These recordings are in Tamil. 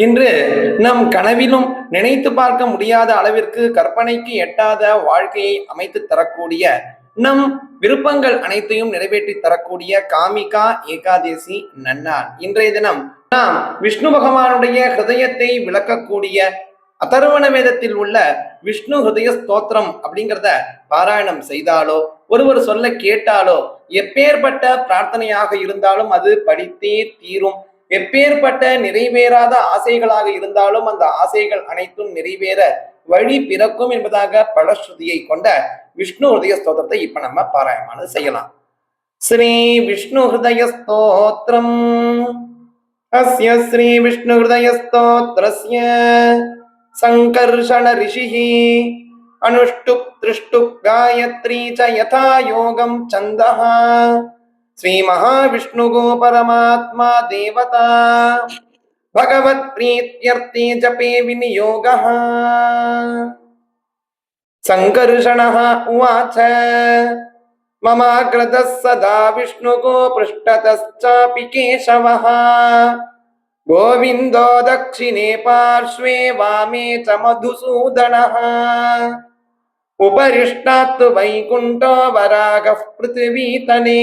இன்று நம் கனவிலும் நினைத்து பார்க்க முடியாத அளவிற்கு கற்பனைக்கு எட்டாத வாழ்க்கையை அமைத்து தரக்கூடிய நம் விருப்பங்கள் அனைத்தையும் நிறைவேற்றி தரக்கூடிய காமிகா ஏகாதேசி நன்னார் இன்றைய தினம் நாம் விஷ்ணு பகவானுடைய ஹிருதயத்தை விளக்கக்கூடிய அதர்வண வேதத்தில் உள்ள விஷ்ணு ஹிருதய ஸ்தோத்திரம் அப்படிங்கிறத பாராயணம் செய்தாலோ ஒருவர் சொல்ல கேட்டாலோ எப்பேற்பட்ட பிரார்த்தனையாக இருந்தாலும் அது படித்தே தீரும். எப்பேற்பட்ட நிறைவேறாத ஆசைகளாக இருந்தாலும் அந்த ஆசைகள் அனைத்தும் நிறைவேற வழி பிறக்கும் என்பதாக பலஸ்ருதியை கொண்ட விஷ்ணு ஹிருதய ஸ்தோத்திரத்தை இப்ப நம்ம பாராயணம் செய்யலாம். ஸ்ரீ விஷ்ணு ஹிருதய ஸ்தோத்திரம். அஸ்ய ஸ்ரீ விஷ்ணு ஹிருதய ஸ்தோத்திரஸ்ய. சங்கர்ஷண ரிஷிஹி. அனுஷ்டுப் திருஷ்டுப் காயத்ரி ச யதா யோகம் சந்தஹா. श्रीमहाविष्णुगो परमात्मा देवता भगवत्प्रीत्यर्थे जपे विनियोगः। सङ्कर्षणः उवाच। ममाग्रतः सदा विष्णुगो पृष्ठतश्चापि केशवः। गोविन्दो दक्षिणे पार्श्वे वामे च मधुसूदनः। उपरिष्टात् वैकुण्ठो वरागः पृथिवीतने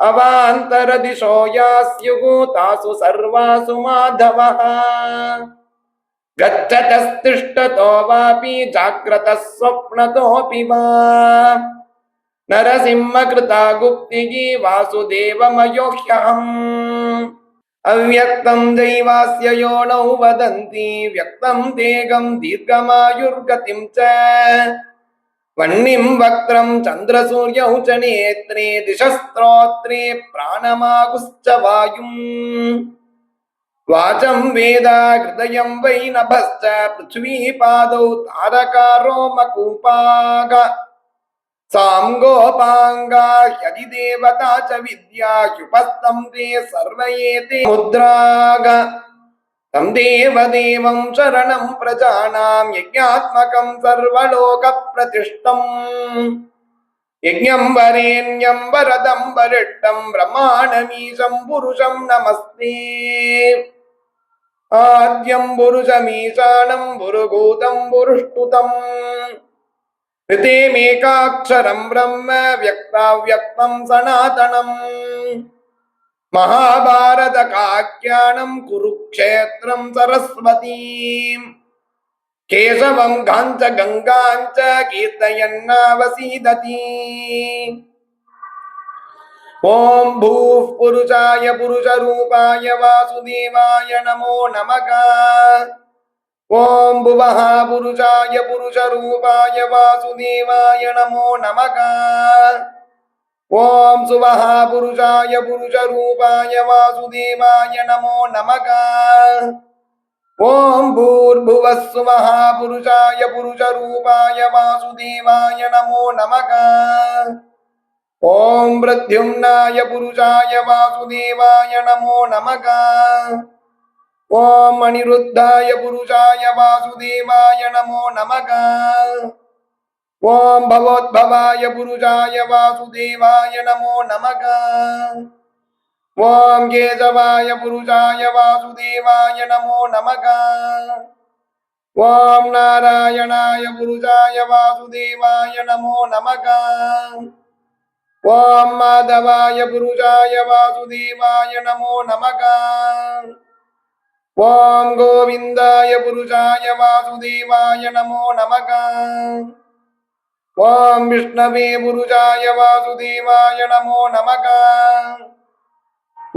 अवान्तरदिशो यास्युः तासु सर्वासु माधवः गच्छतस्तिष्ठतो वापि जाग्रतः स्वप्नतोऽपि वा नरसिंहकृता गुप्तिः वासुदेवमयो ह्यहम् अव्यक्तं दैवास्य योनौ वदन्ति व्यक्तं देगं दीर्घमायुर्गतिं च वह्निं वक्त्रं चन्द्रसूर्यौ च नेत्रे दिशस्त्रोत्रे प्राणमागुश्च वायुम् वाचं वेदा हृदयं वै नभश्च पृथ्वीपादौ तारकारो मकूपाग साङ्गोपाङ्गा ह्यधिदेवता च विद्या ह्युपस्तं ते सर्व एते मुद्राग तं देवदेवं शरणं प्रजानां यज्ञात्मकं सर्वलोकप्रतिष्ठम् यज्ञं वरेण्यं वरदं वरिष्ठं ब्रह्माणमीशं पुरुषं नमस्ते आद्यं पुरुषमीशानं पुरुभूतं पुरुष्टुतम् ऋतेमेकाक्षरं ब्रह्म व्यक्ताव्यक्तं सनातनम् महाभारतकाख्यानं कुरुक्षेत्रं सरस्वतीम् केशवं गाञ्च गङ्गाञ्च कीर्तयन्नावसीदति ॐ भूः पुरुषाय पुरुषरूपाय वासुदेवाय नमो नमः ఓం భువః పురుషాయ పురుషరూపాయ వాసుదేవాయ నమో నమః. ఓం శువః పురుషాయ పురుషరూపాయ వాసుదేవాయ నమో నమః. ఓం భూర్భువః సువః పురుషాయ పురుషరూపాయ వాసుదేవాయ నమో నమః. ఓం ప్రద్యుమ్నాయ పురుషాయ వాసుదేవాయ నమో నమః. ఓం అనిరుద్ధాయ పురుషాయ వాసుదేవాయ నమో నమక ఓం భగవద్భవాయ పురుషాయ వాసుదేవాయ నమో నమక ఓం కేశవాయ పురుషాయ వాసుదేవాయ నమో నమక ఓం నారాయణాయ పురుషాయ వాసుదేవాయ నమో నమక ఓం మాధవాయ పురుషాయ వాసుదేవాయ నమో నమక ఓం గోవిందాయ పురుషాయ వాసుదేవాయ నమో నమక ఓం విష్ణవే పురుషాయ వాసుదేవాయ నమో నమక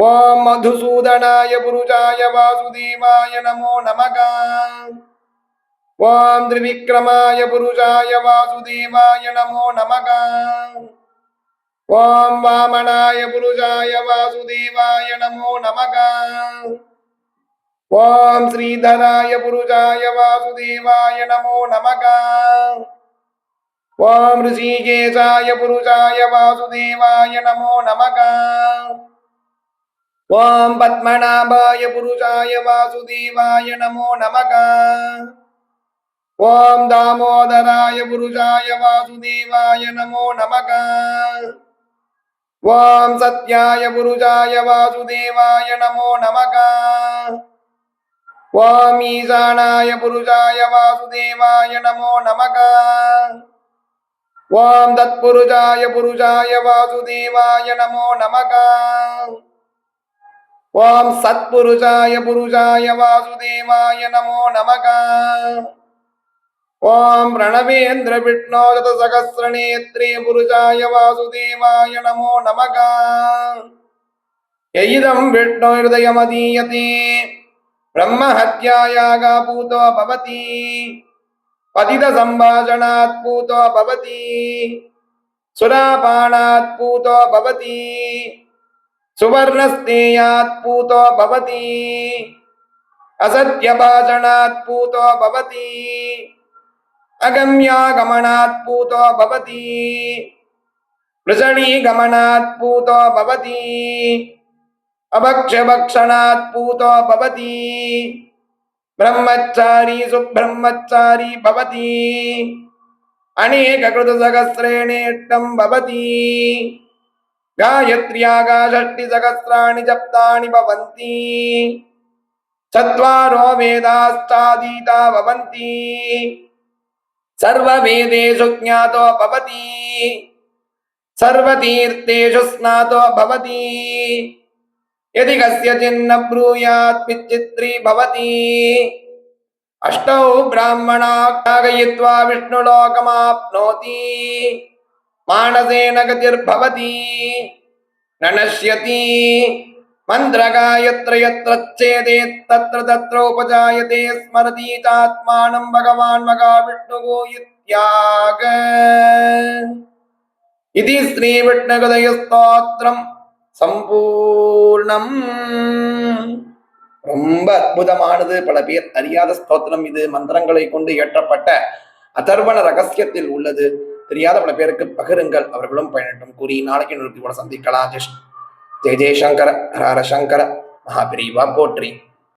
ఓం మధుసూదనాయ పురుషాయ వాసుదేవాయ నమో నమక ఓం త్రివిక్రమాయ పురుషాయ వాసుదేవాయ నమో నమక ఓం వామనాయ పురుషాయ వాసుదేవాయ నమో నమక ఓం శ్రీధరాయ పురుషాయ వాసుదేవాయ నమో నమక ఓం ఋషికేశాయ పురుషాయ వాసుదేవాయ నమో నమక ఓం పద్మనాభాయ పురుషాయ వాసుదేవాయ నమో నమక ఓం దామోదరాయ పురుషాయ వాసుదేవాయ నమో నమక ఓం సత్యాయ పురుషాయ వాసుదేవాయ నమో నమక ఓం ఈశానాయ పురుషాయ వాసుదేవాయ నమో నమక ఓం తత్పురుషాయ పురుషాయ వాసుదేవాయ నమో నమక ఓం సత్పురుషాయ పురుషాయ వాసుదేవాయ నమో నమక ఓం ప్రణవేంద్ర విష్ణోజత సహస్రనేత్రే పురుషాయ వాసుదేవాయ నమో నమక ఎయిదం విష్ణు హృదయమదీయతే ब्रह्महत्यायागा पूतो भवति। पतितसम्भाषणात् पूतो भवति। सुरापाणात् पूतो भवति। सुवर्णस्नेयात् पूतो भवति। असत्यभाषणात् पूतो भवति। अगम्यागमनात् पूतो भवति। वृषणीगमनात् पूतो भवति। अभक्षभक्षणात् पूतो भवति ब्रह्मचारी सुब्रह्मचारी भवति अनेककृतसहस्रेणेष्टं भवति गायत्र्यागा षष्टिसहस्राणि जप्तानि भवन्ति चत्वारो वेदाश्चादीता भवन्ति सर्ववेदेषु ज्ञातो भवति सर्वतीर्थेषु स्नातो भवति यदि कस्यचिन्न ब्रूयात् विचित्री भवति अष्टौ ब्राह्मणा त्यागयित्वा विष्णुलोकमाप्नोति मानसेन गतिर्भवति न नश्यति मन्त्रगा यत्र यत्र चेदेत् तत्र तत्र उपजायते स्मरति चात्मानं भगवान् महाविष्णुगो इत्याग इति श्रीविष्णुगुदयस्तोत्रम् சம்பூர்ணம். ரொம்ப அற்புதமானது. பல பேர் அறியாத ஸ்தோத்திரம் இது. மந்திரங்களை கொண்டு இயற்றப்பட்ட அதர்வண ரகசியத்தில் உள்ளது. தெரியாத பல பேருக்கு பகிருங்கள். அவர்களும் பயனட்டும். கூறி நாளைக்கு நிறுத்தி கூட சந்திக்கலாம். ஜெய் ஜெய் சங்கர. ஹர ஹர சங்கர. மகாபிரிவா போற்றி.